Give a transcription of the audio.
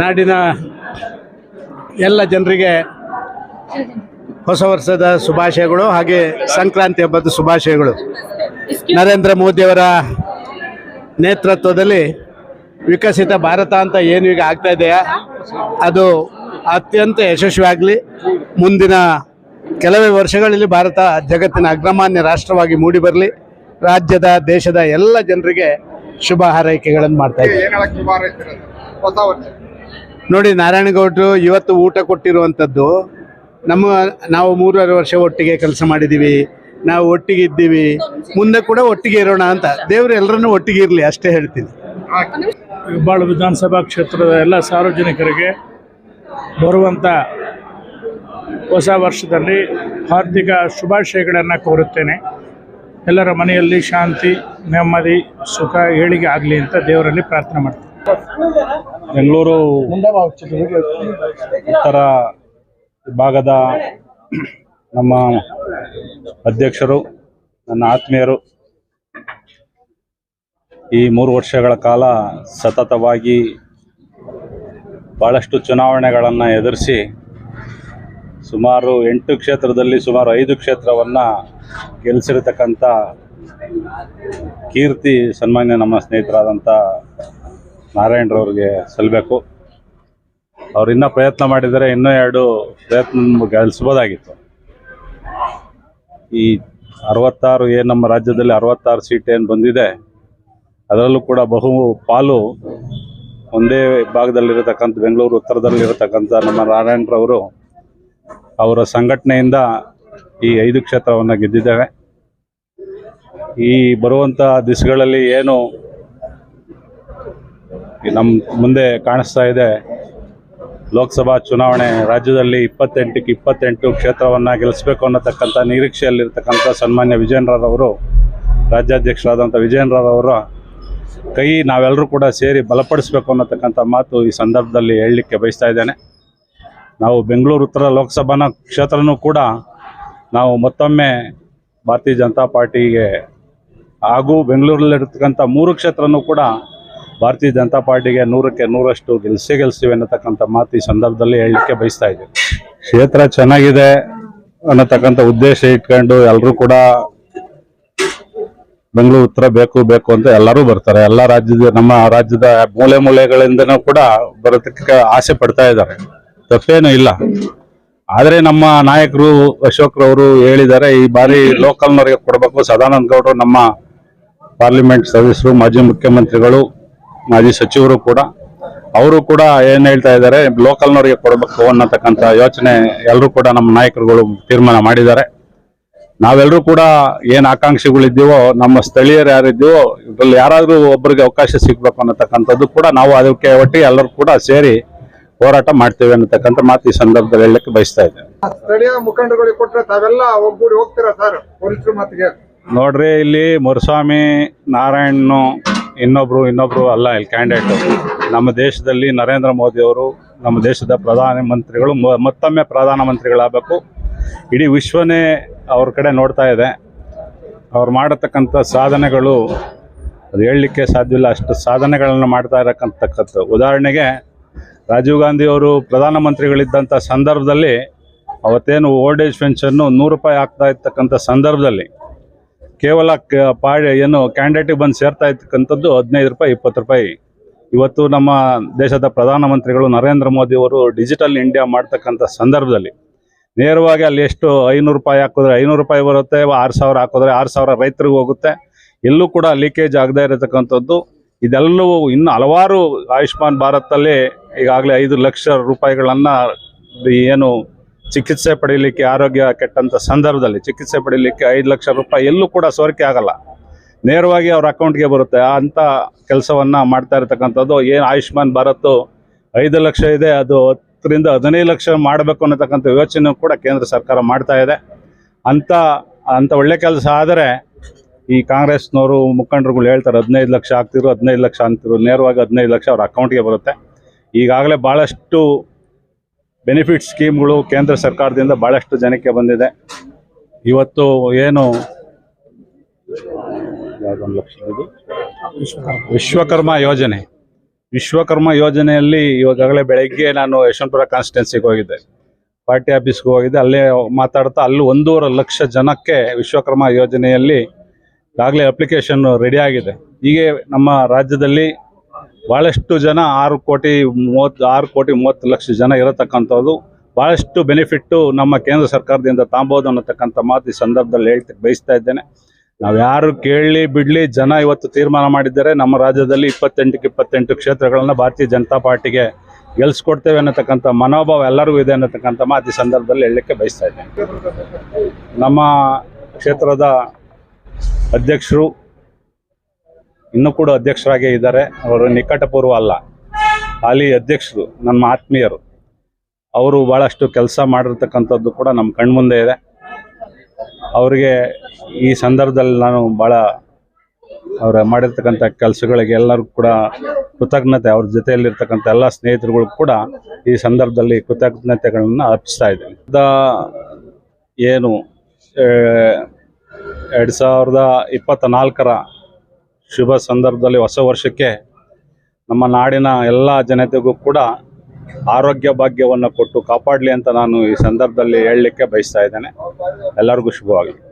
ನಾಡಿನ ಎಲ್ಲ ಜನರಿಗೆ ಹೊಸ ವರ್ಷದ ಶುಭಾಶಯಗಳು ಹಾಗೆ ಸಂಕ್ರಾಂತಿ ಹಬ್ಬದ ಶುಭಾಶಯಗಳು. ನರೇಂದ್ರ ಮೋದಿಯವರ ನೇತೃತ್ವದಲ್ಲಿ ವಿಕಸಿತ ಭಾರತ ಅಂತ ಏನು ಈಗ ಆಗ್ತಾ ಇದೆಯಾ? ಅದು ಅತ್ಯಂತ ಯಶಸ್ವಿಯಾಗಲಿ ಮುಂದಿನ ಕೆಲವೇ ವರ್ಷಗಳಲ್ಲಿ ಭಾರತ ಜಗತ್ತಿನ ಅಗ್ರಮಾನ್ಯ ರಾಷ್ಟ್ರವಾಗಿ ಮೂಡಿ ಬರಲಿ. ರಾಜ್ಯದ ದೇಶದ ಎಲ್ಲ ಜನರಿಗೆ ಶುಭ ಹಾರೈಕೆಗಳನ್ನು ಮಾಡ್ತಾ ಇದ್ದೀವಿ ಹೊಸ ವರ್ಷ. ನೋಡಿ ನಾರಾಯಣಗೌಡರು ಇವತ್ತು ಊಟ ಕೊಟ್ಟಿರುವಂಥದ್ದು. ನಮ್ಮ ನಾವು ಮೂರುವರೆ ವರ್ಷ ಒಟ್ಟಿಗೆ ಕೆಲಸ ಮಾಡಿದ್ದೀವಿ. ನಾವು ಒಟ್ಟಿಗೆ ಇದ್ದೀವಿ. ಮುಂದೆ ಕೂಡ ಒಟ್ಟಿಗೆ ಇರೋಣ ಅಂತ. ದೇವರು ಎಲ್ಲರನ್ನೂ ಒಟ್ಟಿಗೆ ಇರಲಿ ಅಷ್ಟೇ ಹೇಳ್ತೀನಿ. ಹೆಬ್ಬಾಳು ವಿಧಾನಸಭಾ ಕ್ಷೇತ್ರದ ಎಲ್ಲ ಸಾರ್ವಜನಿಕರಿಗೆ ಬರುವಂಥ ಹೊಸ ವರ್ಷದಲ್ಲಿ ಹಾರ್ದಿಕ ಶುಭಾಶಯಗಳನ್ನು ಕೋರುತ್ತೇನೆ. ಎಲ್ಲರ ಮನೆಯಲ್ಲಿ ಶಾಂತಿ ನೆಮ್ಮದಿ ಸುಖ ಏಳಿಗೆ ಆಗಲಿ ಅಂತ ದೇವರಲ್ಲಿ ಪ್ರಾರ್ಥನೆ ಮಾಡ್ತೀನಿ. ಬೆಂಗಳೂರು ಉತ್ತರ ಭಾಗದ ನಮ್ಮ ಅಧ್ಯಕ್ಷರು, ನನ್ನ ಆತ್ಮೀಯರು, ಈ ಮೂರು ವರ್ಷಗಳ ಕಾಲ ಸತತವಾಗಿ ಬಹಳಷ್ಟು ಚುನಾವಣೆಗಳನ್ನು ಎದುರಿಸಿ ಸುಮಾರು ಎಂಟು ಕ್ಷೇತ್ರದಲ್ಲಿ, ಸುಮಾರು ಐದು ಕ್ಷೇತ್ರವನ್ನು ಗೆಲ್ಲಿಸಿರ್ತಕ್ಕಂಥ ಕೀರ್ತಿ, ಸನ್ಮಾನ್ಯ ನಮ್ಮ ಸ್ನೇಹಿತರಾದಂಥ ನಾರಾಯಣರವ್ರಿಗೆ ಸಲ್ಲಬೇಕು ಅವ್ರು ಇನ್ನೂ ಪ್ರಯತ್ನ ಮಾಡಿದರೆ ಇನ್ನೂ ಎರಡು ಪ್ರಯತ್ನ ಗೆಲ್ಲಿಸ್ಬೋದಾಗಿತ್ತು ಈ ಅರವತ್ತಾರು ಏನು ನಮ್ಮ ರಾಜ್ಯದಲ್ಲಿ ಅರವತ್ತಾರು ಸೀಟ್ ಏನು ಬಂದಿದೆ, ಅದರಲ್ಲೂ ಕೂಡ ಬಹು ಪಾಲು ಒಂದೇ ಭಾಗದಲ್ಲಿರತಕ್ಕಂಥ ಬೆಂಗಳೂರು ಉತ್ತರದಲ್ಲಿರತಕ್ಕಂಥ ನಮ್ಮ ನಾರಾಯಣರವರು ಅವರ ಸಂಘಟನೆಯಿಂದ ಈ ಐದು ಕ್ಷೇತ್ರವನ್ನು ಗೆದ್ದಿದ್ದೇವೆ. ಈ ಬರುವಂಥ ದಿಸ್ಗಳಲ್ಲಿ ಏನು ನಮ್ಮ ಮುಂದೆ ಕಾಣಿಸ್ತಾ ಇದೆ ಲೋಕಸಭಾ ಚುನಾವಣೆ. ರಾಜ್ಯದಲ್ಲಿ ಇಪ್ಪತ್ತೆಂಟಕ್ಕೆ ಇಪ್ಪತ್ತೆಂಟು ಕ್ಷೇತ್ರವನ್ನು ಗೆಲ್ಲಿಸಬೇಕು ಅನ್ನತಕ್ಕಂಥ ನಿರೀಕ್ಷೆಯಲ್ಲಿರ್ತಕ್ಕಂಥ ಸನ್ಮಾನ್ಯ ವಿಜಯೇಂದ್ರರವರು ರಾಜ್ಯಾಧ್ಯಕ್ಷರಾದಂಥ ವಿಜಯೇಂದ್ರರವರ ಕೈ ನಾವೆಲ್ಲರೂ ಕೂಡ ಸೇರಿ ಬಲಪಡಿಸಬೇಕು ಅನ್ನತಕ್ಕಂಥ ಮಾತು ಈ ಸಂದರ್ಭದಲ್ಲಿ ಹೇಳಲಿಕ್ಕೆ ಬಯಸ್ತಾ ಇದ್ದೇನೆ. ನಾವು ಬೆಂಗಳೂರು ಉತ್ತರ ಲೋಕಸಭಾ ಕ್ಷೇತ್ರನೂ ಕೂಡ ನಾವು ಮತ್ತೊಮ್ಮೆ ಭಾರತೀಯ ಜನತಾ ಪಾರ್ಟಿಗೆ ಹಾಗೂ ಬೆಂಗಳೂರಲ್ಲಿರ್ತಕ್ಕಂಥ ಮೂರು ಕ್ಷೇತ್ರನೂ ಕೂಡ ಭಾರತೀಯ ಜನತಾ ಪಾರ್ಟಿಗೆ ನೂರಕ್ಕೆ ನೂರಷ್ಟು ಗೆಲ್ಸೇ ಗೆಲ್ಸ್ತೀವಿ ಅನ್ನತಕ್ಕಂಥ ಮಾತು ಈ ಸಂದರ್ಭದಲ್ಲಿ ಹೇಳಲಿಕ್ಕೆ ಬಯಸ್ತಾ ಇದ್ದೀವಿ ಕ್ಷೇತ್ರ ಚೆನ್ನಾಗಿದೆ ಅನ್ನತಕ್ಕಂಥ ಉದ್ದೇಶ ಇಟ್ಕೊಂಡು ಎಲ್ಲರೂ ಕೂಡ ಬೆಂಗಳೂರು ಉತ್ತರ ಬೇಕು ಬೇಕು ಅಂತ ಎಲ್ಲರೂ ಬರ್ತಾರೆ. ಎಲ್ಲ ರಾಜ್ಯದ ನಮ್ಮ ರಾಜ್ಯದ ಮೂಲೆ ಮೂಲೆಗಳಿಂದನೂ ಕೂಡ ಬರೋದಕ್ಕೆ ಆಸೆ ಪಡ್ತಾ ಇದ್ದಾರೆ. ತಪ್ಪೇನು ಇಲ್ಲ. ಆದರೆ ನಮ್ಮ ನಾಯಕರು ಅಶೋಕ್ರವರು ಹೇಳಿದ್ದಾರೆ, ಈ ಬಾರಿ ಲೋಕಲ್ನವರಿಗೆ ಕೊಡಬೇಕು. ಸದಾನಂದ ಗೌಡರು ನಮ್ಮ ಪಾರ್ಲಿಮೆಂಟ್ ಸದಸ್ಯರು, ಮಾಜಿ ಮುಖ್ಯಮಂತ್ರಿಗಳು ಮಾಜಿ ಸಚಿವರು ಕೂಡ ಅವರು ಕೂಡ ಏನ್ ಹೇಳ್ತಾ ಇದ್ದಾರೆ ಲೋಕಲ್ನವರಿಗೆ ಕೊಡಬೇಕು ಅನ್ನತಕ್ಕಂಥ ಯೋಚನೆ ಎಲ್ಲರೂ ಕೂಡ ನಮ್ಮ ನಾಯಕರುಗಳು ತೀರ್ಮಾನ ಮಾಡಿದ್ದಾರೆ. ನಾವೆಲ್ಲರೂ ಕೂಡ ಏನು ಆಕಾಂಕ್ಷಿಗಳಿದ್ದೀವೋ ನಮ್ಮ ಸ್ಥಳೀಯರು ಯಾರಿದ್ದೀವೋ ಇದ್ರಲ್ಲಿ ಯಾರಾದ್ರೂ ಒಬ್ಬರಿಗೆ ಅವಕಾಶ ಸಿಗ್ಬೇಕು ಅನ್ನತಕ್ಕಂಥದ್ದು ಕೂಡ ನಾವು ಅದಕ್ಕೆ ಒಟ್ಟಿಗೆ ಎಲ್ಲರೂ ಕೂಡ ಸೇರಿ ಹೋರಾಟ ಮಾಡ್ತೇವೆ ಅನ್ನತಕ್ಕಂಥ ಮಾತು ಈ ಸಂದರ್ಭದಲ್ಲಿ ಹೇಳಕ್ಕೆ ಬಯಸ್ತಾ ಇದ್ದೇನೆ. ಸ್ಥಳೀಯ ಮುಖಂಡಗಳಿಗೆ ಕೊಟ್ಟರೆ ತಾವೆಲ್ಲ ಒಗ್ಗೂಡಿ ಹೋಗ್ತೀರಾ ಸರ್? ಪೊಲೀಸರು ಮಾತಿಗೆ. ನೋಡ್ರಿ ಇಲ್ಲಿ ಮುರುಸ್ವಾಮಿ ನಾರಾಯಣ್ ಇನ್ನೊಬ್ರು ಇನ್ನೊಬ್ರು ಅಲ್ಲ, ಇಲ್ಲಿ ಕ್ಯಾಂಡಿಡೇಟ್ ನಮ್ಮ ದೇಶದಲ್ಲಿ ನರೇಂದ್ರ ಮೋದಿ ಅವರು ನಮ್ಮ ದೇಶದ ಪ್ರಧಾನ ಮಂತ್ರಿಗಳು, ಮ- ಮತ್ತೊಮ್ಮೆ ಪ್ರಧಾನಮಂತ್ರಿಗಳಾಗಬೇಕು ಇಡೀ ವಿಶ್ವನೇ ಅವ್ರ ಕಡೆ ನೋಡ್ತಾ ಇದೆ. ಅವ್ರು ಮಾಡತಕ್ಕಂಥ ಸಾಧನೆಗಳು, ಅದು ಹೇಳಲಿಕ್ಕೆ ಸಾಧ್ಯವಿಲ್ಲ ಅಷ್ಟು ಸಾಧನೆಗಳನ್ನು ಮಾಡ್ತಾ ಇರಕ್ಕಂತಕ್ಕಂಥ ಉದಾಹರಣೆಗೆ, ರಾಜೀವ್ ಗಾಂಧಿ ಅವರು ಪ್ರಧಾನಮಂತ್ರಿಗಳಿದ್ದಂಥ ಸಂದರ್ಭದಲ್ಲಿ ಅವತ್ತೇನು ಓಲ್ಡ್ ಏಜ್ ಪೆನ್ಷನ್ನು ನೂರು ರೂಪಾಯಿ ಆಗ್ತಾ ಇರ್ತಕ್ಕಂಥ ಸಂದರ್ಭದಲ್ಲಿ ಕೇವಲ ಪಾಡಿ ಏನು ಕ್ಯಾಂಡಿಡೇಟಿಗೆ ಬಂದು ಸೇರ್ತಾ ಇರ್ತಕ್ಕಂಥದ್ದು ಹದಿನೈದು ರೂಪಾಯಿ, ಇಪ್ಪತ್ತು ರೂಪಾಯಿ. ಇವತ್ತು ನಮ್ಮ ದೇಶದ ಪ್ರಧಾನಮಂತ್ರಿಗಳು ನರೇಂದ್ರ ಮೋದಿ ಅವರು ಡಿಜಿಟಲ್ ಇಂಡಿಯಾ ಮಾಡ್ತಕ್ಕಂಥ ಸಂದರ್ಭದಲ್ಲಿ ನೇರವಾಗಿ ಅಲ್ಲಿ ಎಷ್ಟು ಐನೂರು ರೂಪಾಯಿ ಹಾಕಿದ್ರೆ ಐನೂರು ರೂಪಾಯಿ ಬರುತ್ತೆ, ಆರು ಸಾವಿರ ಹಾಕಿದ್ರೆ ಆರು ಸಾವಿರ ರೈತರಿಗೆ ಹೋಗುತ್ತೆ. ಎಲ್ಲೂ ಕೂಡ ಲೀಕೇಜ್ ಆಗದೇ ಇರತಕ್ಕಂಥದ್ದು. ಇದೆಲ್ಲವೂ ಇನ್ನು ಹಲವಾರು ಆಯುಷ್ಮಾನ್ ಭಾರತಲ್ಲಿ ಈಗಾಗಲೇ ಐದು ಲಕ್ಷ ರೂಪಾಯಿಗಳನ್ನು ಏನು ಚಿಕಿತ್ಸೆ ಪಡೀಲಿಕ್ಕೆ ಆರೋಗ್ಯ ಕೆಟ್ಟಂಥ ಸಂದರ್ಭದಲ್ಲಿ ಚಿಕಿತ್ಸೆ ಪಡೀಲಿಕ್ಕೆ ಐದು ಲಕ್ಷ ರೂಪಾಯಿ ಎಲ್ಲೂ ಕೂಡ ಸೋರಿಕೆ ಆಗಲ್ಲ. ನೇರವಾಗಿ ಅವ್ರ ಅಕೌಂಟ್ಗೆ ಬರುತ್ತೆ. ಅಂಥ ಕೆಲಸವನ್ನು ಮಾಡ್ತಾ ಇರತಕ್ಕಂಥದ್ದು ಏನು ಆಯುಷ್ಮಾನ್ ಭಾರತ್ ಐದು ಲಕ್ಷ ಇದೆ, ಅದು ಹತ್ತರಿಂದ ಹದಿನೈದು ಲಕ್ಷ ಮಾಡಬೇಕು ಅನ್ನತಕ್ಕಂಥ ಯೋಚನೆ ಕೂಡ ಕೇಂದ್ರ ಸರ್ಕಾರ ಮಾಡ್ತಾ ಇದೆ. ಅಂಥ ಅಂಥ ಒಳ್ಳೆ ಕೆಲಸ ಆದರೆ ಈ ಕಾಂಗ್ರೆಸ್ನವರು ಮುಖಂಡರುಗಳು ಹೇಳ್ತಾರೆ, ಹದಿನೈದು ಲಕ್ಷ ಆಗ್ತಿರು ಹದಿನೈದು ಲಕ್ಷ ಅಂತಿರು ನೇರವಾಗಿ ಹದಿನೈದು ಲಕ್ಷ ಅವ್ರ ಅಕೌಂಟ್ಗೆ ಬರುತ್ತೆ. ಈಗಾಗಲೇ ಭಾಳಷ್ಟು ಬೆನಿಫಿಟ್ ಸ್ಕೀಮ್ಗಳು ಕೇಂದ್ರ ಸರ್ಕಾರದಿಂದ ಭಾಳಷ್ಟು ಜನಕ್ಕೆ ಬಂದಿದೆ. ಇವತ್ತು ಏನು? ವಿಶ್ವಕರ್ಮ ಯೋಜನೆ. ವಿಶ್ವಕರ್ಮ ಯೋಜನೆಯಲ್ಲಿ ಇವಾಗಲೇ ಬೆಳಗ್ಗೆ ನಾನು ಯಶವಂತಪುರ ಕಾನ್ಸ್ಟಿಟ್ಯೂನ್ಸಿಗೆ ಹೋಗಿದ್ದೆ. ಪಾರ್ಟಿ ಆಫೀಸ್ಗೆ ಹೋಗಿದ್ದೆ. ಅಲ್ಲೇ ಮಾತಾಡ್ತಾ ಅಲ್ಲಿ ಒಂದೂವರೆ ಲಕ್ಷ ಜನಕ್ಕೆ ವಿಶ್ವಕರ್ಮ ಯೋಜನೆಯಲ್ಲಿ ಈಗಾಗಲೇ ಅಪ್ಲಿಕೇಶನ್ ರೆಡಿ ಆಗಿದೆ. ಹೀಗೆ ನಮ್ಮ ರಾಜ್ಯದಲ್ಲಿ ಭಾಳಷ್ಟು ಜನ ಆರು ಕೋಟಿ ಮೂವತ್ತು, ಆರು ಕೋಟಿ ಮೂವತ್ತು ಲಕ್ಷ ಜನ ಇರತಕ್ಕಂಥದ್ದು ಭಾಳಷ್ಟು ಬೆನಿಫಿಟ್ಟು ನಮ್ಮ ಕೇಂದ್ರ ಸರ್ಕಾರದಿಂದ ತಾಂಬೋದು ಅನ್ನತಕ್ಕಂಥ ಮಾತು ಈ ಸಂದರ್ಭದಲ್ಲಿ ಹೇಳ್ತಾ, ಬಯಸ್ತಾ ಇದ್ದೇನೆ. ನಾವು ಯಾರು ಕೇಳಲಿ ಬಿಡಲಿ ಜನ ಇವತ್ತು ತೀರ್ಮಾನ ಮಾಡಿದ್ದಾರೆ, ನಮ್ಮ ರಾಜ್ಯದಲ್ಲಿ ಇಪ್ಪತ್ತೆಂಟಕ್ಕೆ ಇಪ್ಪತ್ತೆಂಟು ಕ್ಷೇತ್ರಗಳನ್ನು ಭಾರತೀಯ ಜನತಾ ಪಾರ್ಟಿಗೆ ಗೆಲ್ಸ್ಕೊಡ್ತೇವೆ ಅನ್ನತಕ್ಕಂಥ ಮನೋಭಾವ ಎಲ್ಲರಿಗೂ ಇದೆ ಅನ್ನತಕ್ಕಂಥ ಮಾತು ಈ ಸಂದರ್ಭದಲ್ಲಿ ಹೇಳಲಿಕ್ಕೆ ಬಯಸ್ತಾ ಇದ್ದೇನೆ. ನಮ್ಮ ಕ್ಷೇತ್ರದ ಅಧ್ಯಕ್ಷರು ಇನ್ನೂ ಕೂಡ ಅಧ್ಯಕ್ಷರಾಗೇ ಇದ್ದಾರೆ. ಅವರು ನಿಕಟಪೂರ್ವ ಅಲ್ಲ. ಹಾಲಿ ಅಧ್ಯಕ್ಷರು, ನಮ್ಮ ಆತ್ಮೀಯರು. ಅವರು ಭಾಳಷ್ಟು ಕೆಲಸ ಮಾಡಿರ್ತಕ್ಕಂಥದ್ದು ಕೂಡ ನಮ್ಮ ಕಣ್ಮುಂದೆ ಇದೆ. ಅವರಿಗೆ ಈ ಸಂದರ್ಭದಲ್ಲಿ ನಾನು ಭಾಳ ಅವರ ಮಾಡಿರ್ತಕ್ಕಂಥ ಕೆಲಸಗಳಿಗೆ ಎಲ್ಲರಿಗೂ ಕೂಡ ಕೃತಜ್ಞತೆ, ಅವ್ರ ಜೊತೆಯಲ್ಲಿರ್ತಕ್ಕಂಥ ಎಲ್ಲ ಸ್ನೇಹಿತರುಗಳು ಕೂಡ ಈ ಸಂದರ್ಭದಲ್ಲಿ ಕೃತಜ್ಞತೆಗಳನ್ನು ಅರ್ಪಿಸ್ತಾ ದ ಏನು ಎರಡು ಸಾವಿರದ ಇಪ್ಪತ್ತ ನಾಲ್ಕರ ಶುಭ ಸಂದರ್ಭದಲ್ಲಿ ಹೊಸ ವರ್ಷಕ್ಕೆ ನಮ್ಮ ನಾಡಿನ ಎಲ್ಲ ಜನತೆಗೂ ಕೂಡ ಆರೋಗ್ಯ ಭಾಗ್ಯವನ್ನು ಕೊಟ್ಟು ಕಾಪಾಡಲಿ ಅಂತ ನಾನು ಈ ಸಂದರ್ಭದಲ್ಲಿ ಹೇಳಲಿಕ್ಕೆ ಬಯಸ್ತಾ ಇದ್ದೇನೆ. ಎಲ್ಲರಿಗೂ ಶುಭವಾಗಲಿ.